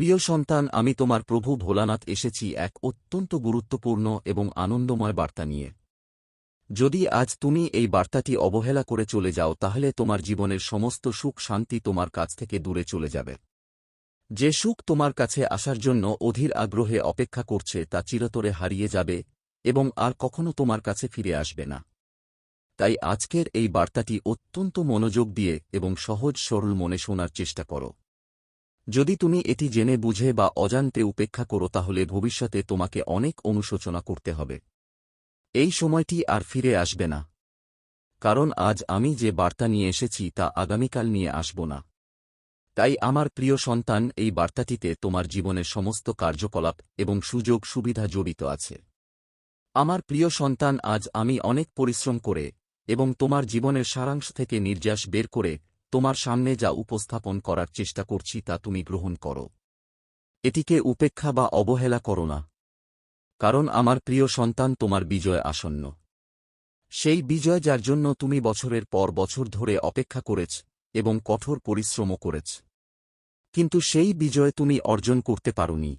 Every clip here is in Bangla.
প্রিয় সন্তান, আমি তোমার প্রভু ভোলানাথ এসেছি এক অত্যন্ত গুরুত্বপূর্ণ এবং আনন্দময় বার্তা নিয়ে। যদি আজ তুমি এই বার্তাটি অবহেলা করে চলে যাও, তাহলে তোমার জীবনের সমস্ত সুখ শান্তি তোমার কাছ থেকে দূরে চলে যাবে। যে সুখ তোমার কাছে আসার জন্য অধীর আগ্রহে অপেক্ষা করছে, তা চিরতরে হারিয়ে যাবে এবং আর কখনো তোমার কাছে ফিরে আসবে না। তাই আজকের এই বার্তাটি অত্যন্ত মনোযোগ দিয়ে এবং সহজ সরল মনে শোনার চেষ্টা করো। যদি তুমি এটি জেনে বুঝে বা অজান্তে উপেক্ষা করো তাহলে ভবিষ্যতে তোমাকে অনেক অনুশোচনা করতে হবে। এই সময়টি আর ফিরে আসবে না। কারণ আজ আমি যে বার্তা নিয়ে এসেছি তা আগামীকাল নিয়ে আসব না। তাই আমার প্রিয় সন্তান, এই বার্তাটিতে তোমার জীবনের সমস্ত কার্যকলাপ এবং সুযোগ সুবিধা জড়িত আছে। আমার প্রিয় সন্তান, আজ আমি অনেক পরিশ্রম করে এবং তোমার জীবনের সারাংশ থেকে নির্যাস বের করে তোমার সামনে যা উপস্থাপন করার চেষ্টা করছি তা তুমি গ্রহণ করো। এটিকে উপেক্ষা বা অবহেলা করো না। কারণ আমার প্রিয় সন্তান তোমার বিজয় আসন্ন। সেই বিজয় যার জন্য তুমি বছরের পর বছর ধরে অপেক্ষা করেছ এবং কঠোর পরিশ্রমও করেছ। কিন্তু সেই বিজয় তুমি অর্জন করতে পারোনি।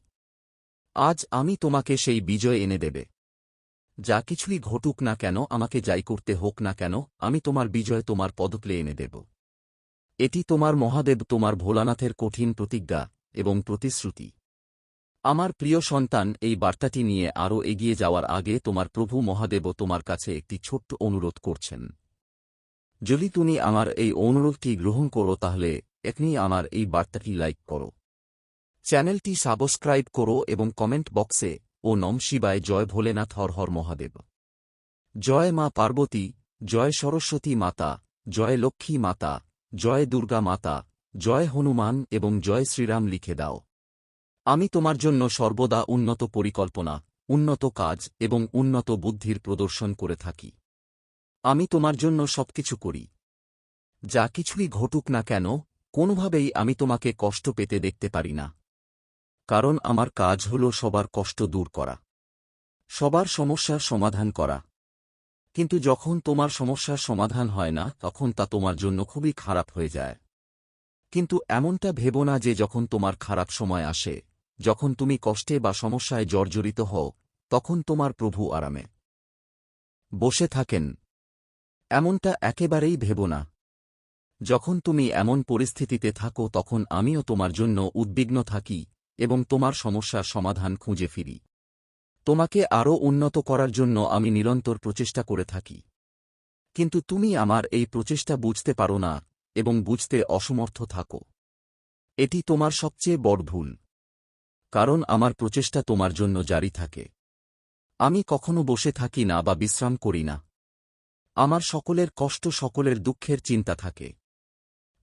আজ আমি তোমাকে সেই বিজয় এনে দেবে। যা কিছুই ঘটুক না কেন, আমাকে যাই করতে হোক না কেন, আমি তোমার বিজয় তোমার পদপ্লে এনে দেব। এটি তোমার মহাদেব, তোমার ভোলানাথের কঠিন প্রতিজ্ঞা এবং প্রতিশ্রুতি। আমার প্রিয় সন্তান, এই বার্তাটি নিয়ে আরও এগিয়ে যাওয়ার আগে তোমার প্রভু মহাদেবও তোমার কাছে একটি ছোট্ট অনুরোধ করছেন। যদি তুমি আমার এই অনুরোধটি গ্রহণ করো তাহলে এখনই আমার এই বার্তাটি লাইক করো। চ্যানেলটি সাবস্ক্রাইব করো এবং কমেন্ট বক্সে, ও নম শিবায় জয় ভোলেনাথ হর হর মহাদেব। জয় মা পার্বতী, জয় সরস্বতী মাতা, জয় লক্ষ্মী মাতা জয় দুর্গা মাতা, জয় হনুমান এবং জয় শ্রীরাম লিখে দাও। আমি তোমার জন্য সর্বদা উন্নত পরিকল্পনা, উন্নত কাজ এবং উন্নত বুদ্ধির প্রদর্শন করে থাকি। আমি তোমার জন্য সবকিছু করি। যা কিছুই ঘটুক না কেন, কোনোভাবেই আমি তোমাকে কষ্ট পেতে দেখতে পারি না। কারণ আমার কাজ হল সবার কষ্ট দূর করা। সবার সমস্যার সমাধান করা। কিন্তু যখন তোমার সমস্যার সমাধান হয় না, তখন তা তোমার জন্য খুবই খারাপ হয়ে যায়। কিন্তু এমনটা ভেবো না যে যখন তোমার খারাপ সময় আসে, যখন তুমি কষ্টে বা সমস্যায় জর্জরিত হও, তখন তোমার প্রভু আরামে। বসে থাকেন। এমনটা একেবারেই ভেবো না। যখন তুমি এমন পরিস্থিতিতে থাকো, তখন আমিও তোমার জন্য উদ্বিগ্ন থাকি এবং তোমার সমস্যার সমাধান খুঁজে ফিরি। তোমাকে আরও উন্নত করার জন্য আমি নিরন্তর প্রচেষ্টা করে থাকি। কিন্তু তুমি আমার এই প্রচেষ্টা বুঝতে পারো না এবং বুঝতে অসমর্থ থাকো। এটি তোমার সবচেয়ে বড় ভুল। কারণ আমার প্রচেষ্টা তোমার জন্য জারি থাকে। আমি কখনো বসে থাকি না বা বিশ্রাম করি না। আমার সকলের কষ্ট সকলের দুঃখের চিন্তা থাকে।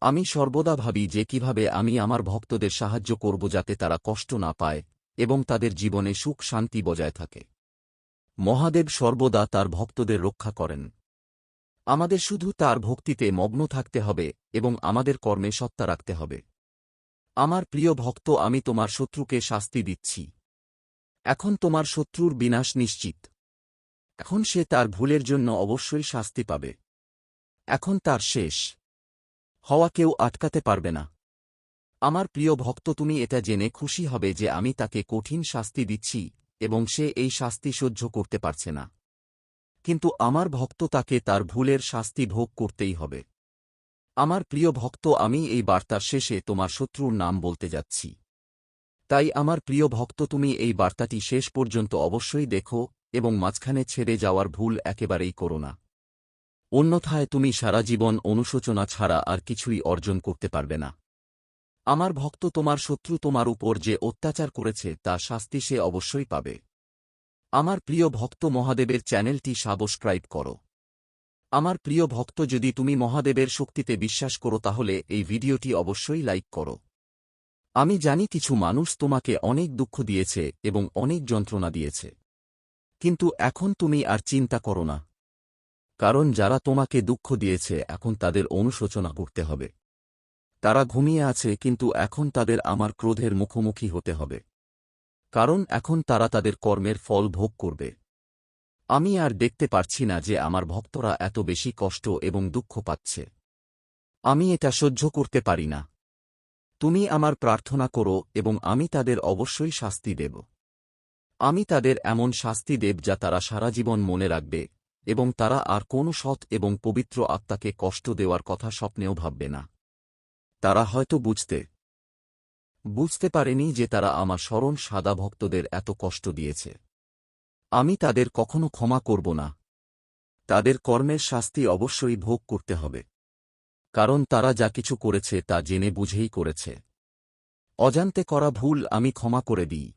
আমি সর্বদা ভাবি যে কীভাবে আমি আমার ভক্তদের সাহায্য করব যাতে তারা কষ্ট না পায় এবং তাদের জীবনে সুখ শান্তি বজায় থাকে। মহাদেব সর্বদা তার ভক্তদের রক্ষা করেন। আমাদের শুধু তার ভক্তিতে মগ্ন থাকতে হবে এবং আমাদের কর্মে সত্তা রাখতে হবে। আমার প্রিয় ভক্ত, আমি তোমার শত্রুকে শাস্তি দিচ্ছি। এখন তোমার শত্রুর বিনাশ নিশ্চিত। এখন সে তার ভুলের জন্য অবশ্যই শাস্তি পাবে। এখন তার শেষ। হওয়া কেউ আটকাতে পারবে না। আমার প্রিয় ভক্ত, তুমি এটা জেনে খুশি হবে যে আমি তাকে কঠিন শাস্তি দিচ্ছি এবং সে এই শাস্তি সহ্য করতে পারছে না। কিন্তু আমার ভক্ত তাকে তার ভুলের শাস্তি ভোগ করতেই হবে। আমার প্রিয় ভক্ত, আমি এই বার্তার শেষে তোমার শত্রুর নাম বলতে যাচ্ছি। তাই আমার প্রিয় ভক্ত, তুমি এই বার্তাটি শেষ পর্যন্ত অবশ্যই দেখো এবং মাঝখানে ছেড়ে যাওয়ার ভুল একেবারেই করো না। অন্যথায় তুমি সারা জীবন অনুশোচনা ছাড়া আর কিছুই অর্জন করতে পারবে না। আমার ভক্ত তোমার শত্রু তোমার উপর যে অত্যাচার করেছে, তা শাস্তি সে অবশ্যই পাবে। আমার প্রিয় ভক্ত মহাদেবের চ্যানেলটি সাবস্ক্রাইব করো। আমার প্রিয় ভক্ত, যদি তুমি মহাদেবের শক্তিতে বিশ্বাস করো, তাহলে এই ভিডিওটি অবশ্যই লাইক করো। আমি জানি কিছু মানুষ তোমাকে অনেক দুঃখ দিয়েছে এবং অনেক যন্ত্রণা দিয়েছে। কিন্তু এখন তুমি আর চিন্তা করো না। কারণ যারা তোমাকে দুঃখ দিয়েছে, এখন তাদের অনুশোচনা করতে হবে। তারা ঘুমিয়ে আছে কিন্তু এখন তাদের আমার ক্রোধের মুখোমুখি হতে হবে। কারণ এখন তারা তাদের কর্মের ফল ভোগ করবে। আমি আর দেখতে পারছি না যে আমার ভক্তরা এত বেশি কষ্ট এবং দুঃখ পাচ্ছে। আমি এটা সহ্য করতে পারি না। তুমি আমার প্রার্থনা করো এবং আমি তাদের অবশ্যই শাস্তি দেব। আমি তাদের এমন শাস্তি দেব যা তারা সারা জীবন মনে রাখবে এবং তারা আর কোনো সৎ এবং পবিত্র আত্মাকে কষ্ট দেওয়ার কথা স্বপ্নেও ভাববে না। তারা হয়তো বুঝতে বুঝতে পারেনি যে তারা আমার স্মরণ সাদা ভক্তদের এত কষ্ট দিয়েছে। আমি তাদের কখনো ক্ষমা করব না। তাদের কর্মের শাস্তি অবশ্যই ভোগ করতে হবে। কারণ তারা যা কিছু করেছে তা জেনে বুঝেই করেছে। অজান্তে করা ভুল আমি ক্ষমা করে দিই।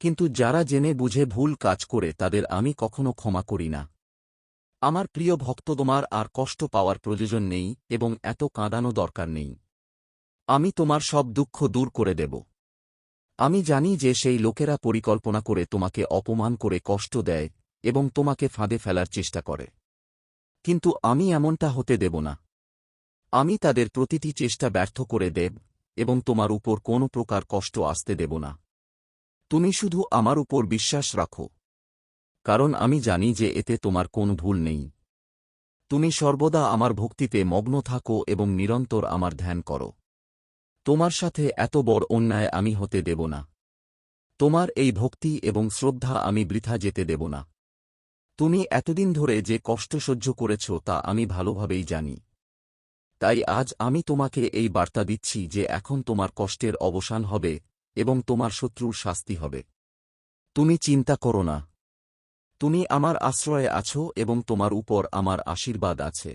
কিন্তু যারা জেনে বুঝে ভুল কাজ করে তাদের আমি কখনো ক্ষমা করি না। আমার প্রিয় ভক্ত তোমার আর কষ্ট পাওয়ার প্রয়োজন নেই এবং এত কাঁদানো দরকার নেই। আমি তোমার সব দুঃখ দূর করে দেব। আমি জানি যে সেই লোকেরা পরিকল্পনা করে তোমাকে অপমান করে কষ্ট দেয় এবং তোমাকে ফাঁদে ফেলার চেষ্টা করে। কিন্তু আমি এমনটা হতে দেব না। আমি তাদের প্রতিটি চেষ্টা ব্যর্থ করে দেব এবং তোমার উপর কোনো প্রকার কষ্ট আসতে দেব না। তুমি শুধু আমার উপর বিশ্বাস রাখো। কারণ আমি জানি যে এতে তোমার কোন ভুল নেই। তুমি সর্বদা আমার ভক্তিতে মগ্ন থাকো এবং নিরন্তর আমার ধ্যান করো। তোমার সাথে এত বড় অন্যায় আমি হতে দেব না। তোমার এই ভক্তি এবং শ্রদ্ধা আমি বৃথা যেতে দেব না। তুমি এতদিন ধরে যে কষ্ট সহ্য করেছ তা আমি ভালোভাবেই জানি। তাই আজ আমি তোমাকে এই বার্তা দিচ্ছি যে এখন তোমার কষ্টের অবসান হবে এবং তোমার শত্রুর শাস্তি হবে। তুমি চিন্তা করো না। তুমি আমার আশ্রয়ে আছো এবং তোমার উপর আমার আশীর্বাদ আছে।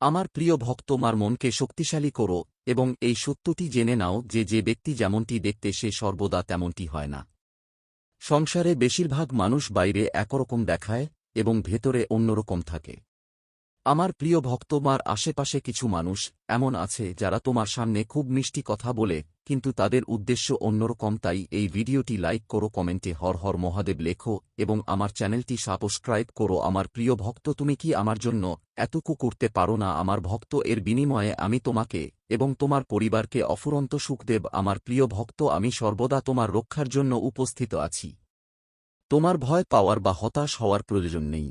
আমার প্রিয় ভক্ত মার মনকে শক্তিশালী করো এবং এই সত্যটি জেনে নাও যে যে ব্যক্তি যেমনটি দেখতে সে সর্বদা তেমনটি হয় না। সংসারে বেশিরভাগ মানুষ বাইরে একরকম দেখায় এবং ভেতরে অন্যরকম থাকে। আমার প্রিয় ভক্ত মার আশেপাশে কিছু মানুষ এমন আছে যারা তোমার সামনে খুব মিষ্টি কথা বলে, কিন্তু তাদের উদ্দেশ্য অন্যরকম, তাই এই ভিডিওটি লাইক করো, কমেন্টে হর হর মহাদেব লেখো এবং আমার চ্যানেলটি সাবস্ক্রাইব করো। আমার প্রিয় ভক্ত, তুমি কি আমার জন্য এতকু করতে পারো না? আমার ভক্ত, এর বিনিময়ে আমি তোমাকে এবং তোমার পরিবারকে অফুরন্ত সুখদেব। আমার প্রিয় ভক্ত, আমি সর্বদা তোমার রক্ষার জন্য উপস্থিত আছি। তোমার ভয় পাওয়ার বা হতাশ হওয়ার প্রয়োজন নেই।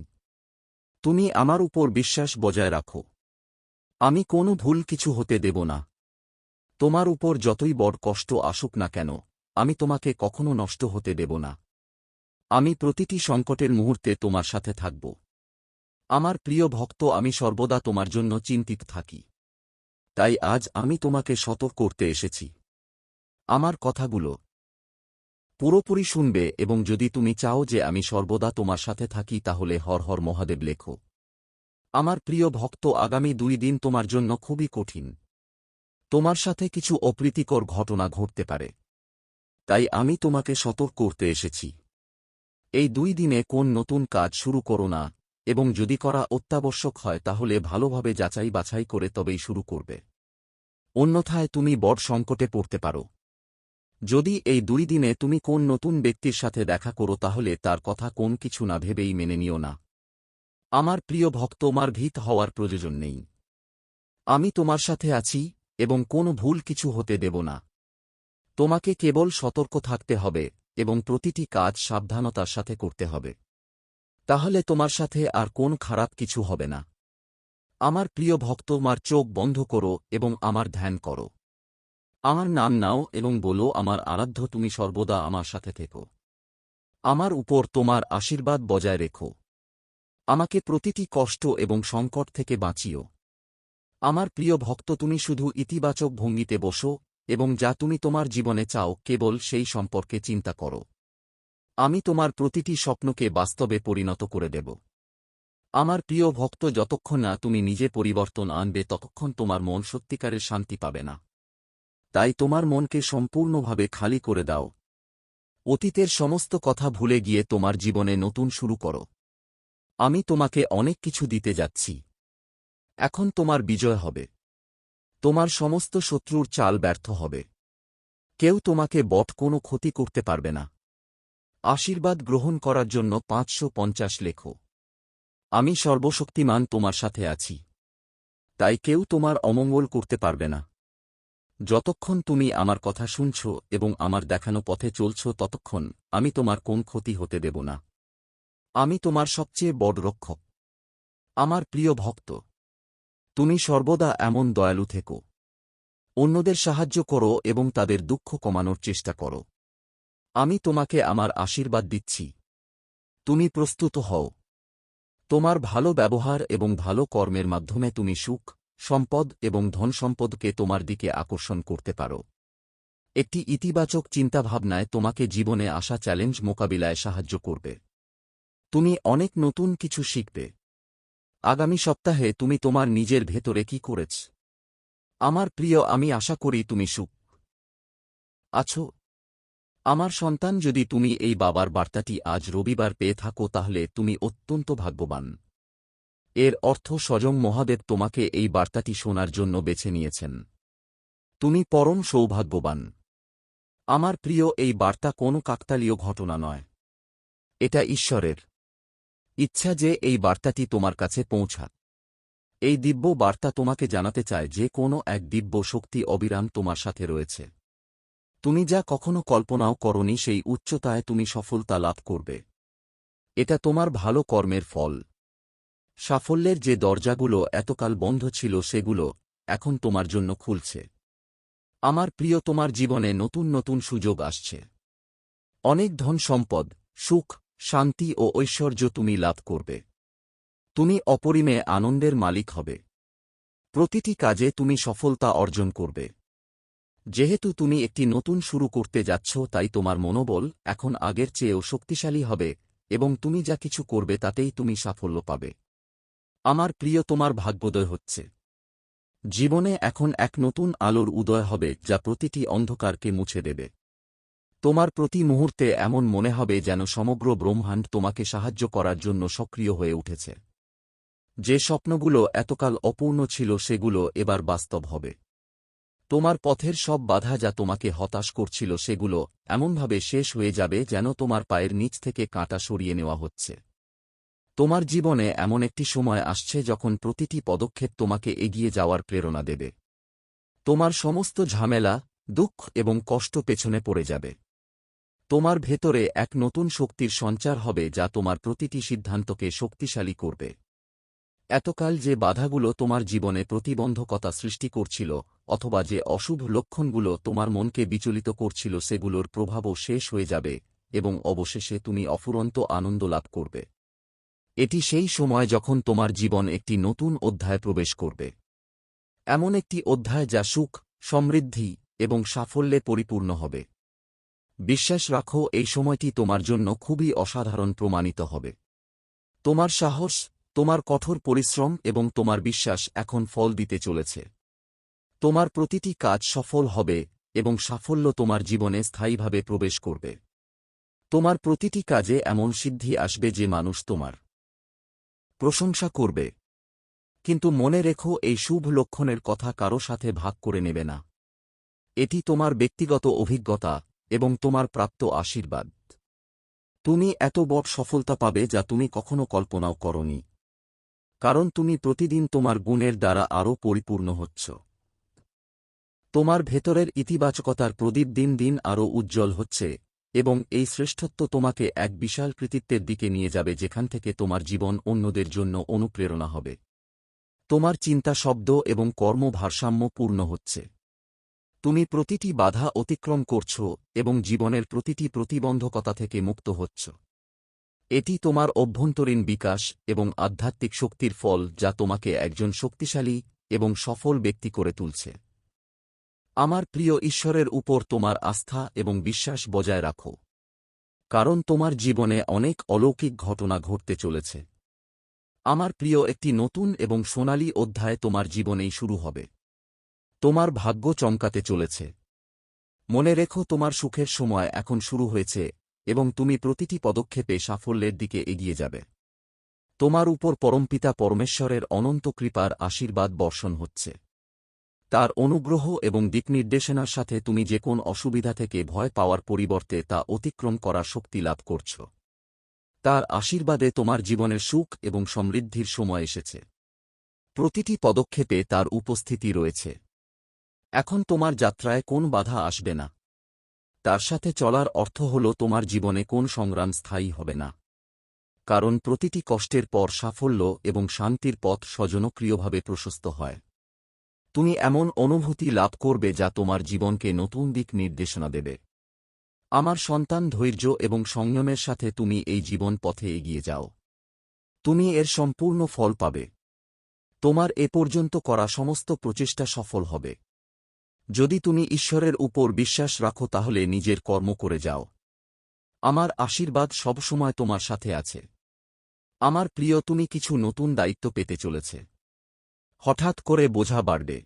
তুমি আমার উপর বিশ্বাস বজায় রাখো। আমি কোনো ভুল কিছু হতে দেব না। তোমার উপর যতই বড় কষ্ট আসুক না কেন, আমি তোমাকে কখনো নষ্ট হতে দেব না। আমি প্রতিটি সংকটের মুহূর্তে তোমার সাথে থাকব। আমার প্রিয় ভক্ত, আমি সর্বদা তোমার জন্য চিন্তিত থাকি। তাই আজ আমি তোমাকে সতর্ক করতে এসেছি। আমার কথাগুলো পুরোপুরি শুনবে এবং যদি তুমি চাও যে আমি সর্বদা তোমার সাথে থাকি তাহলে হর হর মহাদেব লেখো। আমার প্রিয় ভক্ত, আগামী দুই দিন তোমার জন্য খুবই কঠিন। তোমার সাথে কিছু অপ্রীতিকর ঘটনা ঘটতে পারে। তাই আমি তোমাকে সতর্ক করতে এসেছি। এই দুই দিনে কোন নতুন কাজ শুরু করো না, এবং যদি করা অত্যাবশ্যক হয় তাহলে ভালোভাবে যাচাই বাছাই করে তবেই শুরু করবে। অন্যথায় তুমি বড় সংকটে পড়তে পারো। যদি এই দুই দিনে তুমি কোন নতুন ব্যক্তির সাথে দেখা করো তাহলে তার কথা কোন কিছু না ভেবেই মেনে নিও না। আমার প্রিয় ভক্ত আমার ভীত হওয়ার প্রয়োজন নেই। আমি তোমার সাথে আছি এবং কোনো ভুল কিছু হতে দেব না। তোমাকে কেবল সতর্ক থাকতে হবে এবং প্রতিটি কাজ সাবধানতার সাথে করতে হবে। তাহলে তোমার সাথে আর কোন খারাপ কিছু হবে না। আমার প্রিয় ভক্ত আমার চোখ বন্ধ করো এবং আমার ধ্যান করো। আমার নাম নাও এবং বলো, আমার আরাধ্য, তুমি সর্বদা আমার সাথে থেকো। আমার উপর তোমার আশীর্বাদ বজায় রেখো। আমাকে প্রতিটি কষ্ট এবং সংকট থেকে বাঁচিও। আমার প্রিয় ভক্ত, তুমি শুধু ইতিবাচক ভঙ্গিতে বসো, এবং যা তুমি তোমার জীবনে চাও, কেবল সেই সম্পর্কে চিন্তা করো। আমি তোমার প্রতিটি স্বপ্নকে বাস্তবে পরিণত করে দেব। আমার প্রিয় ভক্ত, যতক্ষণ না তুমি নিজে পরিবর্তন আনবে, ততক্ষণ তোমার মন সত্যিকারের শান্তি পাবে না। তাই তোমার মনকে সম্পূর্ণভাবে খালি করে দাও। অতীতের সমস্ত কথা ভুলে গিয়ে তোমার জীবনে নতুন শুরু করো। আমি তোমাকে অনেক কিছু দিতে যাচ্ছি। এখন তোমার বিজয় হবে। তোমার সমস্ত শত্রুর চাল ব্যর্থ হবে। কেউ তোমাকে বট কোনো ক্ষতি করতে পারবে না। আশীর্বাদ গ্রহণ করার জন্য পাঁচশো পঞ্চাশ লেখো। আমি সর্বশক্তিমান তোমার সাথে আছি। তাই কেউ তোমার অমঙ্গল করতে পারবে না। যতক্ষণ তুমি আমার কথা শুনছ এবং আমার দেখানো পথে চলছ ততক্ষণ আমি তোমার কোন ক্ষতি হতে দেব না। আমি তোমার সবচেয়ে বড় রক্ষক। আমার প্রিয় ভক্ত, তুমি সর্বদা এমন দয়ালু থেকো। অন্যদের সাহায্য করো এবং তাদের দুঃখ কমানোর চেষ্টা করো। আমি তোমাকে আমার আশীর্বাদ দিচ্ছি। তুমি প্রস্তুত হও। তোমার ভালো ব্যবহার এবং ভালো কর্মের মাধ্যমে তুমি সুখ সম্পদ এবং ধনসম্পদকে তোমার দিকে আকর্ষণ করতে পারো। একটি ইতিবাচক চিন্তাভাবনায় তোমাকে জীবনে আসা চ্যালেঞ্জ মোকাবিলায় সাহায্য করবে। তুমি অনেক নতুন কিছু শিখবে। আগামী সপ্তাহে তুমি তোমার নিজের ভেতরে কি করেছ? আমার প্রিয়, আমি আশা করি তুমি সুখ আছো। আমার সন্তান, যদি তুমি এই বাবার বার্তাটি আজ রবিবার পেয়ে থাকো, তাহলে তুমি অত্যন্ত ভাগ্যবান। এর অর্থ স্বজং মহাদেব তোমাকে এই বার্তাটি শোনার জন্য বেছে নিয়েছেন। তুমি পরম সৌভাগ্যবান। আমার প্রিয়, এই বার্তা কোনো কাকতালীয় ঘটনা নয়। এটা ঈশ্বরের। ইচ্ছা যে এই বার্তাটি তোমার কাছে পৌঁছাক। এই দিব্য বার্তা তোমাকে জানাতে চায় যে কোনো এক দিব্য শক্তি অবিরাম তোমার সাথে রয়েছে। তুমি যা কখনো কল্পনাও করনি সেই উচ্চতায় তুমি সফলতা লাভ করবে। এটা তোমার ভালো কর্মের ফল। সাফল্যের যে দরজাগুলো এতকাল বন্ধ ছিল সেগুলো এখন তোমার জন্য খুলছে। আমার প্রিয়, তোমার জীবনে নতুন নতুন সুযোগ আসছে। অনেক ধন সম্পদ, সুখ, শান্তি ও ঐশ্বর্য তুমি লাভ করবে। তুমি অপরিমে আনন্দের মালিক হবে। প্রতিটি কাজে তুমি সফলতা অর্জন করবে। যেহেতু তুমি একটি নতুন শুরু করতে যাচ্ছ, তাই তোমার মনোবল এখন আগের চেয়েও শক্তিশালী হবে এবং তুমি যা কিছু করবে তাতেই তুমি সাফল্য পাবে। আমার প্রিয় তোমার ভাগ্যোদয় হচ্ছে। জীবনে এখন এক নতুন আলোর উদয় হবে যা প্রতিটি অন্ধকারকে মুছে দেবে। তোমার প্রতি মুহূর্তে এমন মনে হবে যেন সমগ্র ব্রহ্মাণ্ড তোমাকে সাহায্য করার জন্য সক্রিয় হয়ে উঠেছে। যে স্বপ্নগুলো এতকাল অপূর্ণ ছিল সেগুলো এবার বাস্তব হবে। তোমার পথের সব বাধা যা তোমাকে হতাশ করছিল সেগুলো এমনভাবে শেষ হয়ে যাবে যেন তোমার পায়ের নিচ থেকে কাঁটা সরিয়ে নেওয়া হচ্ছে। তোমার জীবনে এমন একটি সময় আসছে যখন প্রতিটি পদক্ষেপ তোমাকে এগিয়ে যাওয়ার প্রেরণা দেবে। তোমার সমস্ত ঝামেলা, দুঃখ এবং কষ্ট পেছনে পড়ে যাবে। তোমার ভেতরে এক নতুন শক্তির সঞ্চার হবে যা তোমার প্রতিটি সিদ্ধান্তকে শক্তিশালী করবে। এতকাল যে বাধাগুলো তোমার জীবনে প্রতিবন্ধকতা সৃষ্টি করছিল, অথবা যে অশুভ লক্ষণগুলো তোমার মনকে বিচলিত করছিল, সেগুলোর প্রভাবও শেষ হয়ে যাবে এবং অবশেষে তুমি অফুরন্ত আনন্দ লাভ করবে। এটি সেই সময় যখন তোমার জীবন একটি নতুন অধ্যায় প্রবেশ করবে। এমন একটি অধ্যায় যা সুখ, সমৃদ্ধি এবং সাফল্যে পরিপূর্ণ হবে। বিশ্বাস রাখো, এই সময়টি তোমার জন্য খুবই অসাধারণ প্রমাণিত হবে। তোমার সাহস, তোমার কঠোর পরিশ্রম এবং তোমার বিশ্বাস এখন ফল দিতে চলেছে। তোমার প্রতিটি কাজ সফল হবে এবং সাফল্য তোমার জীবনে স্থায়ীভাবে প্রবেশ করবে। তোমার প্রতিটি কাজে এমন সিদ্ধি আসবে যে মানুষ তোমার প্রশংসা করবে। কিন্তু মনে রেখো, এই শুভ লক্ষণের কথা কারও সাথে ভাগ করে নেবে না। এটি তোমার ব্যক্তিগত অভিজ্ঞতা এবং তোমার প্রাপ্ত আশীর্বাদ। তুমি এত বড় সফলতা পাবে যা তুমি কখনো কল্পনাও করনি। কারণ তুমি প্রতিদিন তোমার গুণের দ্বারা আরও পরিপূর্ণ হচ্ছ। তোমার ভেতরের ইতিবাচকতার প্রদীপ দিন দিন আরও উজ্জ্বল হচ্ছে। এবং এই শ্রেষ্ঠত্ব তোমাকে এক বিশাল কৃতিত্বের দিকে নিয়ে যাবে যেখান থেকে তোমার জীবন অন্যদের জন্য অনুপ্রেরণা হবে। তোমার চিন্তা শব্দ এবং কর্ম ভারসাম্য পূর্ণ হচ্ছে। তুমি প্রতিটি বাধা অতিক্রম করছ এবং জীবনের প্রতিটি প্রতিবন্ধকতা থেকে মুক্ত হচ্ছ। এটি তোমার অভ্যন্তরীণ বিকাশ এবং আধ্যাত্মিক শক্তির ফল যা তোমাকে একজন শক্তিশালী এবং সফল ব্যক্তি করে তুলছে। আমার প্রিয় ঈশ্বরের উপর তোমার আস্থা এবং বিশ্বাস বজায় রাখো। কারণ তোমার জীবনে অনেক অলৌকিক ঘটনা ঘটতে চলেছে। আমার প্রিয় একটি নতুন এবং সোনালী অধ্যায় তোমার জীবনেই শুরু হবে। তোমার ভাগ্য চমকাতে চলেছে। মনে রেখো তোমার সুখের সময় এখন শুরু হয়েছে এবং তুমি প্রতিটি পদক্ষেপে সাফল্যের দিকে এগিয়ে যাবে। তোমার উপর পরমপিতা পরমেশ্বরের অনন্ত কৃপার আশীর্বাদ বর্ষণ হচ্ছে। তার অনুগ্রহ এবং দিকনির্দেশনার সাথে তুমি যে কোন অসুবিধা থেকে ভয় পাওয়ার পরিবর্তে তা অতিক্রম করার শক্তি লাভ করছ। তার আশীর্বাদে তোমার জীবনের সুখ এবং সমৃদ্ধির সময় এসেছে। প্রতিটি পদক্ষেপে তার উপস্থিতি রয়েছে। এখন তোমার যাত্রায় কোন বাধা আসবে না। তার সাথে চলার অর্থ হল তোমার জীবনে কোন সংগ্রাম স্থায়ী হবে না। কারণ প্রতিটি কষ্টের পর সাফল্য এবং শান্তির পথ স্বজনক্রিয়ভাবে প্রশস্ত হয়। তুমি এমন অনুভূতি লাভ করবে যা তোমার জীবনকে নতুন দিক নির্দেশনা দেবে। আমার সন্তান ধৈর্য এবং সংযমের সাথে তুমি এই জীবন পথে এগিয়ে যাও। তুমি এর সম্পূর্ণ ফল পাবে। তোমার এ পর্যন্ত করা সমস্ত প্রচেষ্টা সফল হবে। যদি তুমি ঈশ্বরের উপর বিশ্বাস রাখো তাহলে নিজের কর্ম করে যাও। আমার আশীর্বাদ সবসময় তোমার সাথে আছে। আমার প্রিয়, তুমি কিছু নতুন দায়িত্ব পেতে চলেছে। হঠাৎ করে বোঝা বাড়বে।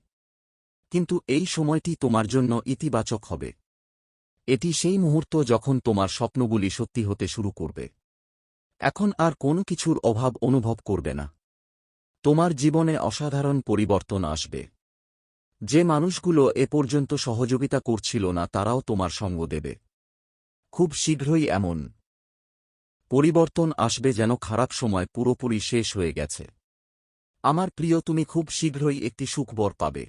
কিন্তু এই সময়টি তোমার জন্য ইতিবাচক হবে। এটি সেই মুহূর্ত যখন তোমার স্বপ্নগুলি সত্যি হতে শুরু করবে। এখন আর কোনো কিছুর অভাব অনুভব করবে না। তোমার জীবনে অসাধারণ পরিবর্তন আসবে। যে মানুষগুলো এ পর্যন্ত সহযোগিতা করছিল না, তারাও তোমার সঙ্গ দেবে। খুব শীঘ্রই এমন পরিবর্তন আসবে যেন খারাপ সময় পুরোপুরি শেষ হয়ে গেছে। আমার প্রিয়, তুমি খুব শীঘ্রই একটি সুখবর পাবে।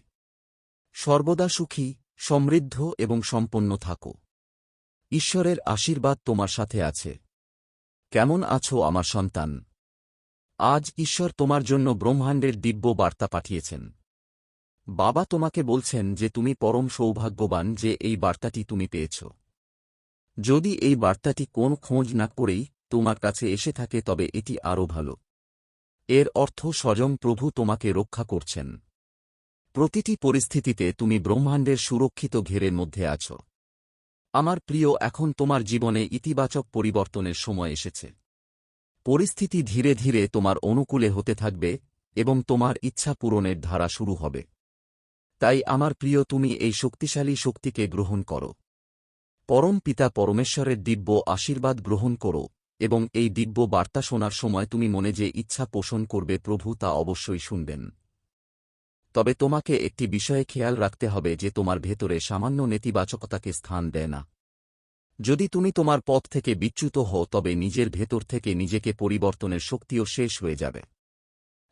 সর্বদা সুখী, সমৃদ্ধ এবং সম্পন্ন থাকো। ঈশ্বরের আশীর্বাদ তোমার সাথে আছে। কেমন আছো আমার সন্তান? আজ ঈশ্বর তোমার জন্য ব্রহ্মাণ্ডের দিব্য বার্তা পাঠিয়েছেন। বাবা তোমাকে বলছেন যে তুমি পরম সৌভাগ্যবান যে এই বার্তাটি তুমি পেয়েছ। যদি এই বার্তাটি কোন খোঁজ না করেই তোমার কাছে এসে থাকে, তবে এটি আরও ভালো। এর অর্থ স্বয়ং প্রভু তোমাকে রক্ষা করছেন। প্রতিটি পরিস্থিতিতে তুমি ব্রহ্মাণ্ডের সুরক্ষিত ঘেরের মধ্যে আছো। আমার প্রিয়, এখন তোমার জীবনে ইতিবাচক পরিবর্তনের সময় এসেছে। পরিস্থিতি ধীরে ধীরে তোমার অনুকূলে হতে থাকবে এবং তোমার ইচ্ছা পূরণের ধারা শুরু হবে। তাই আমার প্রিয়, তুমি এই শক্তিশালী শক্তিকে গ্রহণ করো। পরম পিতা পরমেশ্বরের দিব্য আশীর্বাদ গ্রহণ করো। এবং এই দিব্য বার্তা শোনার সময় তুমি মনে যে ইচ্ছা পোষণ করবে প্রভু তা অবশ্যই শুনবেন। তবে তোমাকে একটি বিষয়ে খেয়াল রাখতে হবে যে তোমার ভেতরে সামান্য নেতিবাচকতাকে স্থান দেয় না। যদি তুমি তোমার পথ থেকে বিচ্যুত হও, তবে নিজের ভেতর থেকে নিজেকে পরিবর্তনের শক্তিও শেষ হয়ে যাবে।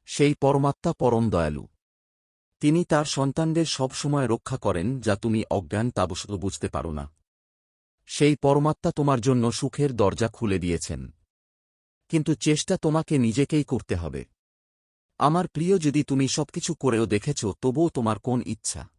সেই পরমাত্মা পরম দয়ালু। তিনি তার সন্তানদের সবসময় রক্ষা করেন, যা তুমি অজ্ঞান তাবশত বুঝতে পারো না। সেই পরমাত্মা তোমার জন্য সুখের দরজা খুলে দিয়েছেন। কিন্তু চেষ্টা তোমাকে নিজেকেই করতে হবে। আমার প্রিয়, যদি তুমি সবকিছু করেও দেখেছ, তবুও তোমার কোন ইচ্ছা?